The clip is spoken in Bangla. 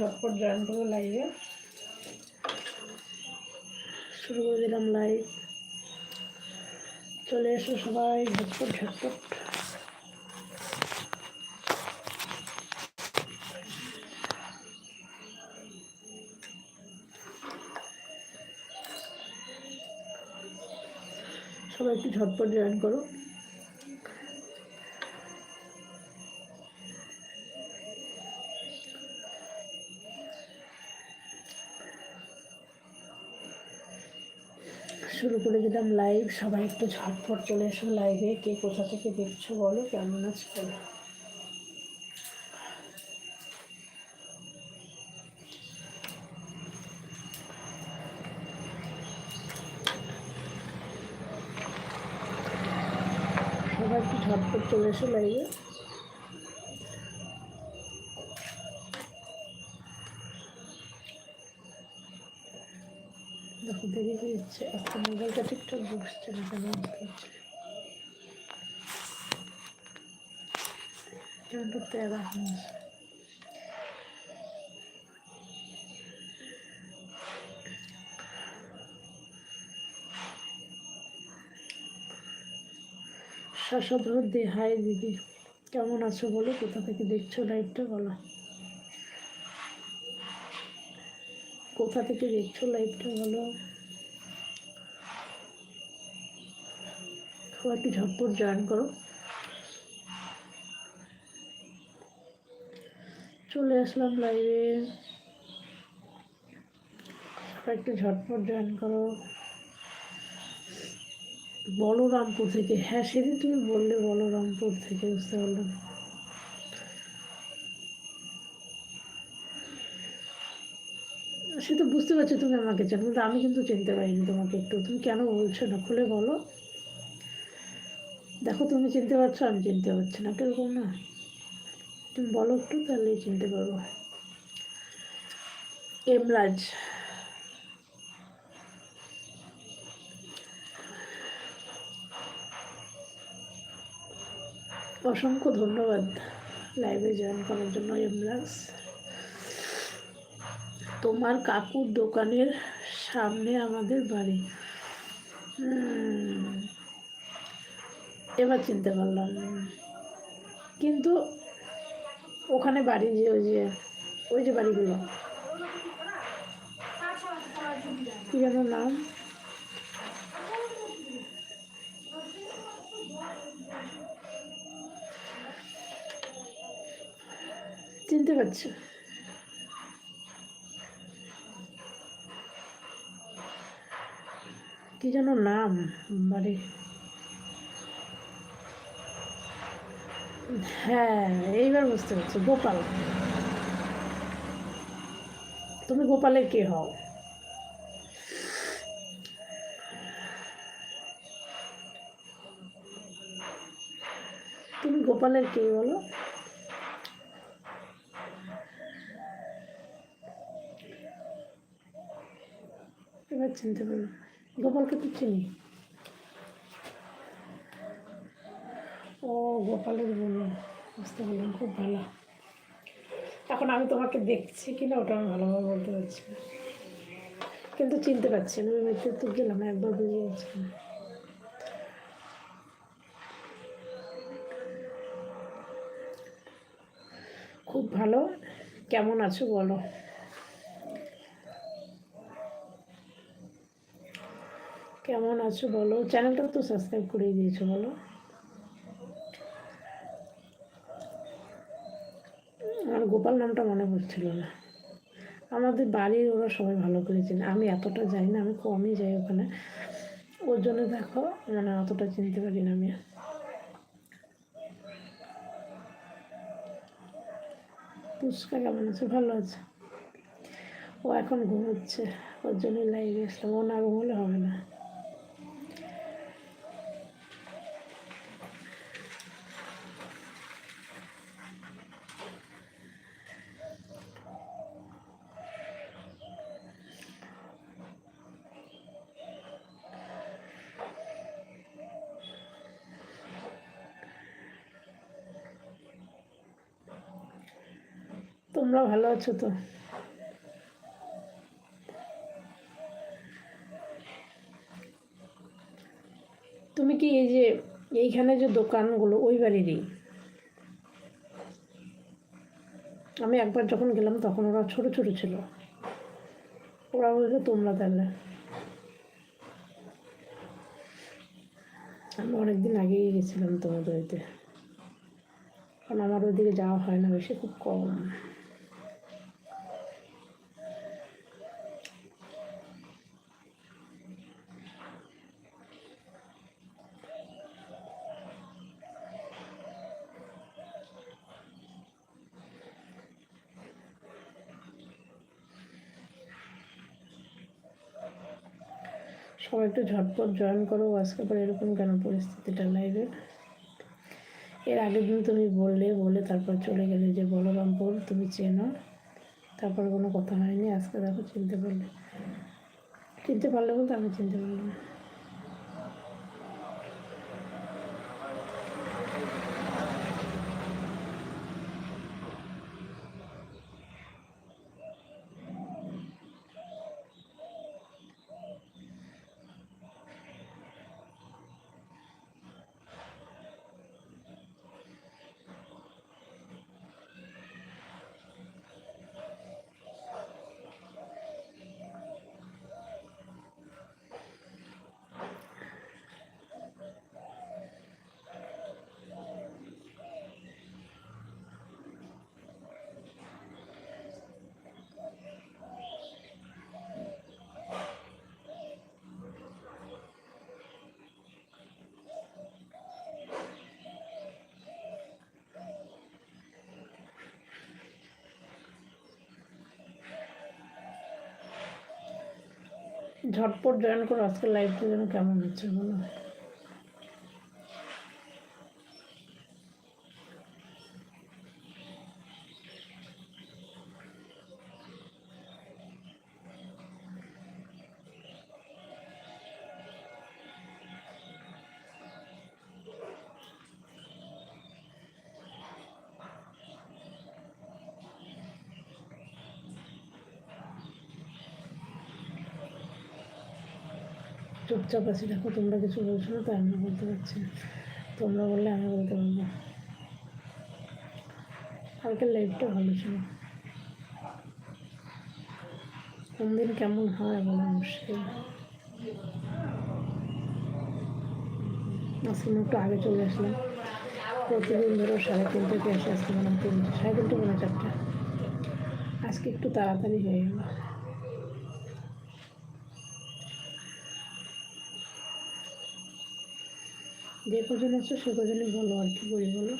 ঝটপট জয়েন করো লাইভে শুরু করে দিলাম লাইভ চলে এসো সবাই, ঝটপট ঝটপট। সবাই একটু ঝটপট জয়েন করো। শুরু করে দিলাম লাইভ সবাই একটু ঝটফট চলে এসো লাইভে কে কোথা থেকে দেখছ বলো? কেমন আছো? বলো সবাই একটু ঝটফট চলে এসো লাইভে দেখো দেরি মোবাইলটা ঠিকঠাক বসছে না তেরা শাশ্বত দে, হাই দিদি। কেমন আছো বলো? কোথা থেকে দেখছ লাইভটা বলো? কোথা থেকে দেখছ লাইভটা বলো সবাই একটু ঝটপট জয়েন করো। চলে আসলাম লাইভে সবাই একটু ঝটপট জয়েন করো। বলরামপুর থেকে। হ্যাঁ সেদিন তুমি বললে বলরামপুর থেকে, বুঝতে পারলাম। সে তো বুঝতে পারছ তুমি আমাকে চেনো, কিন্তু আমি কিন্তু চিনতে পারিনি তোমাকে একটু। তুমি কেন বলছো না খুলে বলো। দেখো, তুমি চিনতে পারছ, আমি চিনতে পারছি না, কীরকম না? তুমি বলো একটু, তাহলেই চিনতে পারব। এমরাজ। অসংখ্য ধন্যবাদ লাইভে জয়েন করার জন্য, এমরাজ। তোমার কাকুর দোকানের সামনে আমাদের বাড়ি। এবার চিনতে পারলাম। কিন্তু ওখানে বাড়ি যে ওই যে ওই যে বাড়িগুলো। কি যেন নাম? চিনতে পারছ? কি যেন নাম? বাড়ি। হ্যাঁ এইবার বুঝতে পারছি, গোপাল। তুমি গোপালের কে হও? তুমি গোপালের কে বলো? এবার চিনতে পারলাম। গোপালকে তো চিনি ও, গোপালের বোন বুঝতে পারলাম, খুব ভালো। এখন আমি তোমাকে দেখছি কিনা, ওটা আমি ভালোভাবে বলতে পারছি না। কিন্তু চিনতে পারছি না, আমি মেট্রিক তো গেলাম একবার বুঝে যাচ্ছি না খুব ভালো। কেমন আছো বলো কেমন আছো বলো? চ্যানেলটা তো সাবস্ক্রাইব করে দিয়েছ, বলো। আমার গোপাল নামটা মনে পড়ছিল না। আমাদের বাড়ির ওরা সবাই ভালো করে চেনে। আমি এতটা যাই না, আমি কমই যাই ওখানে। ওর জন্য দেখো মানে অতটা চিনতে পারি না আমি। পুচকা কেমন আছে? ভালো আছে। ও এখন ঘুমোচ্ছে। ওর জন্য লাইভে আসলাম ও না ঘুমোলে হবে না। তোমরা ভালো আছো তো? তুমি কি এই যে এইখানে যে দোকানগুলো, ওই বাড়িরই? আমি একবার যখন গেলাম তখন ওরা ছোট ছোট ছিল। ওরা বলল তোমরা তাহলে? আমি অনেকদিন আগেই গেছিলাম তোমাদের বাড়িতে। কারণ আমার ওদিকে যাওয়া হয় না বেশি, খুব কম। সবাই একটু ঝটপট জয়েন করো, আজকে পরে এরকম কেন পরিস্থিতিটা লাইভে এর আগের দিন তুমি বললে, বলে তারপর চলে গেলে যে, বলরামপুর, তুমি চেনো। তারপর কোনো কথা হয়নি, আজকে দেখো চিনতে পারলে। চিনতে পারলে বলতে আমি চিনতে পারলাম না। ঝটপট জয়েন করো আজকে লাইভটা যেন কেমন হচ্ছে বলো চুপচাপ আছি, দেখো তোমরা কিছু বলছো না তাই আমি বলতে পারছি না। তোমরা বললে আমি বলতে পারব কালকের লাইফটা ভালো ছিল। কোন দিন কেমন হয় বলা মুশকিল আমি একটু আগে চলে আসলাম প্রতিদিন ধরো সাড়ে তিনটেতে এসে আসতে মানে তিনটে, সাড়ে তিনটে মানে চারটে। আজকে একটু তাড়াতাড়ি হয়ে গেল। যে কজন আছে সে কজনই বলো আর কি বই বলো